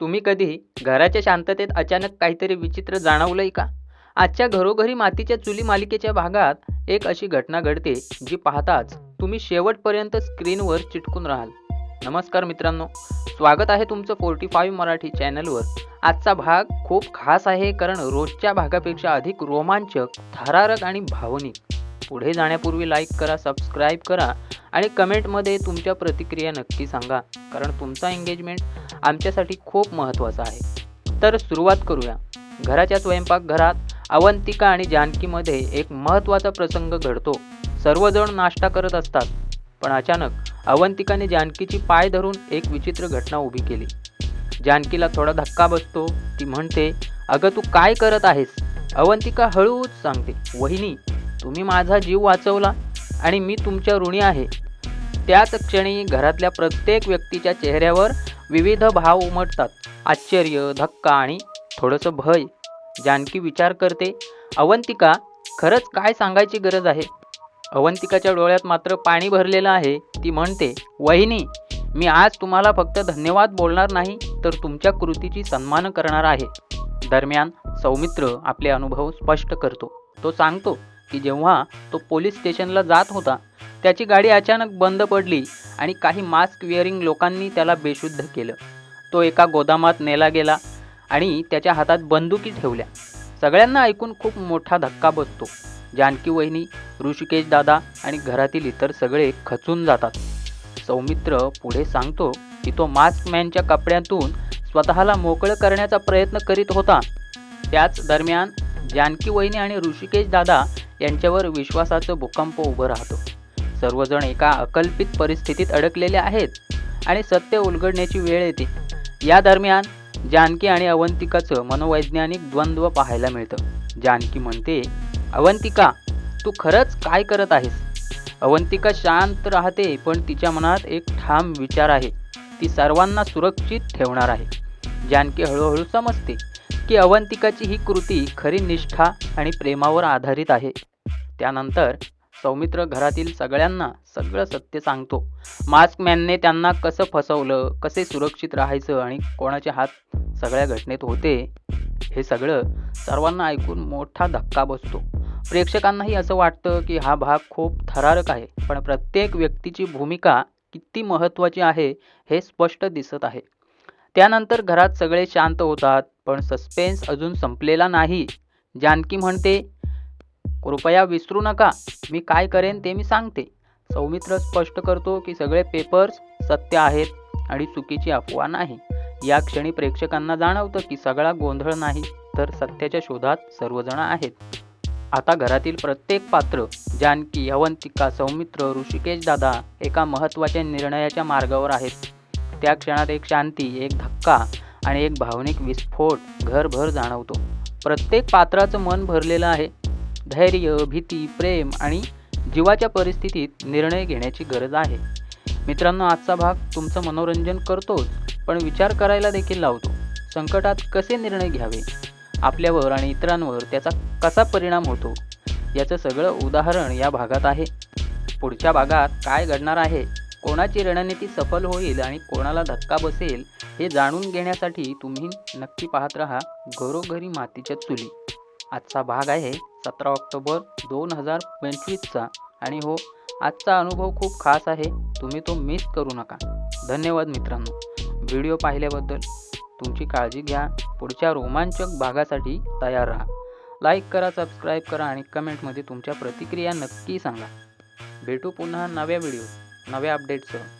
तुम्ही कधी घराच्या शांततेत अचानक काहीतरी विचित्र जाणवलंय का? आजच्या घरोघरी मातीच्या चुली मालिकेच्या भागात एक अशी घटना घडते जी पाहताच तुम्ही शेवटपर्यंत स्क्रीनवर चिटकून राहाल. नमस्कार मित्रांनो स्वागत आहे तुमचं फोर्टी फाईव्ह मराठी चॅनलवर. आजचा भाग खूप खास आहे कारण रोजच्या भागापेक्षा अधिक रोमांचक थरारक आणि भावनिक. पुढे जाण्यापूर्वी लाईक करा सबस्क्राईब करा आणि कमेंटमध्ये तुमच्या प्रतिक्रिया नक्की सांगा कारण तुमचा एंगेजमेंट आमच्यासाठी खूप महत्त्वाचा आहे. तर सुरुवात करूया. घराच्या स्वयंपाकघरात अवंतिका आणि जानकीमध्ये एक महत्त्वाचा प्रसंग घडतो. सर्वजण नाश्ता करत असतात पण अचानक अवंतिकाने जानकीची पाय धरून एक विचित्र घटना उभी केली. जानकीला थोडा धक्का बसतो ती म्हणते अगं तू काय करत आहेस? अवंतिका हळूच सांगते वहिनी तुम्ही माझा जीव वाचवला आणि मी तुमच्या ऋणी आहे. त्याच क्षणी घरातल्या प्रत्येक व्यक्तीच्या चेहऱ्यावर विविध भाव उमटतात. आश्चर्य धक्का आणि थोडंसं भय. जानकी विचार करते अवंतिका खरंच काय सांगायची गरज आहे अवंतिकाच्या डोळ्यात मात्र पाणी भरलेलं आहे. ती म्हणते वहिनी मी आज तुम्हाला फक्त धन्यवाद बोलणार नाही तर तुमच्या कृतीची सन्मान करणार आहे दरम्यान सौमित्र आपले अनुभव स्पष्ट करतो. तो सांगतो की जेव्हा तो पोलीस स्टेशनला जात होता त्याची गाडी अचानक बंद पडली आणि काही मास्क विअरिंग लोकांनी त्याला बेशुद्ध केलं. तो एका गोदामात नेला गेला आणि त्याच्या हातात बंदुकी ठेवल्या. सगळ्यांना ऐकून खूप मोठा धक्का बसतो. जानकी वहिनी ऋषिकेश दादा आणि घरातील इतर सगळे खचून जातात. सौमित्र पुढे सांगतो की तो मास्क मॅनच्या कपड्यातून स्वतःला मोकळं करण्याचा प्रयत्न करीत होता. त्याच दरम्यान जानकी वहिनी आणि ऋषिकेश दादा यांच्यावर विश्वासाचं भूकंप उभं राहतो. सर्वजण एका अकल्पित परिस्थितीत अडकलेले आहेत आणि सत्य उलगडण्याची वेळ येते. या दरम्यान जानकी आणि अवंतिकाचं मनोवैज्ञानिक द्वंद्व पाहायला मिळतं. जानकी म्हणते अवंतिका तू खरंच काय करत आहेस अवंतिका शांत राहते पण तिच्या मनात एक ठाम विचार आहे. ती सर्वांना सुरक्षित ठेवणार आहे. जानकी हळूहळू समजते. की अवंतिकाची ही कृती खरी निष्ठा आणि प्रेमावर आधारित आहे. त्यानंतर सौमित्र घरातील सगळ्यांना सगळं सत्य सांगतो. मास्कमॅनने त्यांना कसं फसवलं कसे सुरक्षित राहायचं आणि कोणाचे हात सगळ्या घटनेत होते हे सगळं सर्वांना ऐकून मोठा धक्का बसतो. प्रेक्षकांनाही असं वाटतं की हा भाग खूप थरारक आहे पण प्रत्येक व्यक्तीची भूमिका किती महत्त्वाची आहे हे स्पष्ट दिसत आहे. त्यानंतर घरात सगळे शांत होतात पण सस्पेन्स अजून संपलेला नाही. जानकी म्हणते कृपया विसरू नका. मी काय करेन ते मी सांगते. सौमित्र स्पष्ट करतो की सगळे पेपर्स सत्य आहेत आणि चुकीची अफवा नाही. या क्षणी प्रेक्षकांना जाणवतं की सगळा गोंधळ नाही तर सत्याच्या शोधात सर्वजण आहेत. आता घरातील प्रत्येक पात्र जानकी अवंतिका सौमित्र ऋषिकेश दादा एका महत्त्वाच्या निर्णयाच्या मार्गावर आहेत. त्या क्षणात एक शांती एक धक्का आणि एक भावनिक विस्फोट घरभर जाणवतो. प्रत्येक पात्राचं मन भरलेलं आहे. धैर्य भीती प्रेम आणि जीवाच्या परिस्थितीत निर्णय घेण्याची गरज आहे. मित्रांनो आजचा भाग तुमचं मनोरंजन करतोच पण विचार करायला देखील लावतो. संकटात कसे निर्णय घ्यावे? आपल्यावर आणि इतरांवर त्याचा कसा परिणाम होतो? याचं सगळं उदाहरण या भागात आहे. पुढच्या भागात काय घडणार आहे? कोणाची रणनीती सफल होईल आणि कोणाला धक्का बसेल? हे जाणून घेण्यासाठी तुम्ही नक्की पाहत राहा घरोघरी मातीच्या चुली. आजचा भाग आहे सतरा ऑक्टोबर दोन हजार पंचवीसचा. आणि हो आजचा अनुभव खूप खास आहे. तुम्ही तो मिस करू नका. धन्यवाद मित्रांनो. व्हिडिओ पाहिल्याबद्दल तुमची काळजी घ्या. पुढच्या रोमांचक भागासाठी तयार राहा. लाईक करा सबस्क्राईब करा आणि कमेंटमध्ये तुमच्या प्रतिक्रिया नक्की सांगा. भेटू पुन्हा नव्या व्हिडिओ नव्या अपडेटसह